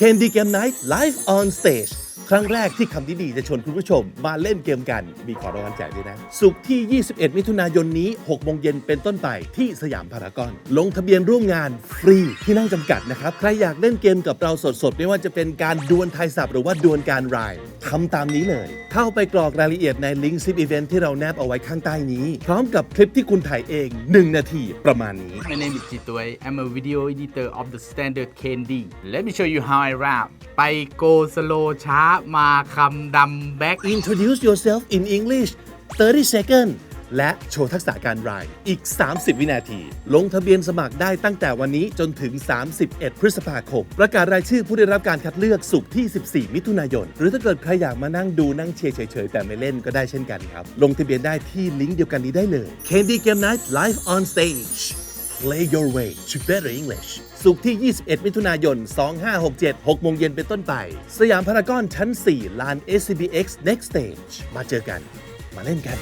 Candy Game Night Live on Stage ครั้งแรกที่คำดีดีจะชวนคุณผู้ชมมาเล่นเกมกัน มีของรางวัลแจกด้วยนะ สุกที่ 21 มิถุนายนนี้ 6 โมงเย็นเป็นต้นไปที่สยามพารากอน ลงทะเบียนร่วมงานฟรีที่นั่งจำกัดนะครับ ใครอยากเล่นเกมกับเราสดๆ ไม่ว่าจะเป็นการดวลทายศัพท์หรือว่าดวลการราย ทำตามนี้เลย เข้าไปกรอกรายละเอียดในลิงก์ซิปอีเวนท์ที่เราแนบเอาไว้ข้างใต้นี้ พร้อมกับคลิปที่คุณถ่ายเอง 1 นาทีประมาณนี้ My name is Jitway. I'm a video editor of the Standard Candy. Let me show you how I rap. ไปโกสโลช้ามาคำดำแบ็ก Introduce yourself in English 30 second และโชว์ทักษะการรายอีก 30 วินาที ลงทะเบียนสมัครได้ตั้งแต่วันนี้จนถึง 31 พฤษภาคม ประกาศรายชื่อผู้ได้รับการคัดเลือกสุกที่ 14 มิถุนายน หรือถ้าเกิดใครอยากมานั่งดูนั่งเชียร์เฉยๆ แต่ไม่เล่นก็ได้เช่นกันครับ ลงทะเบียนได้ที่ลิงก์เดียวกันนี้ได้เลย Candy Game Night Live on Stage Play your way to better English สุกที่ 21 มิถุนายน 2567 6โมงเย็นเป็นต้นไป สยามพารากอนชั้น 4 ลาน SCBX Next Stage มาเจอกัน มาเล่นกัน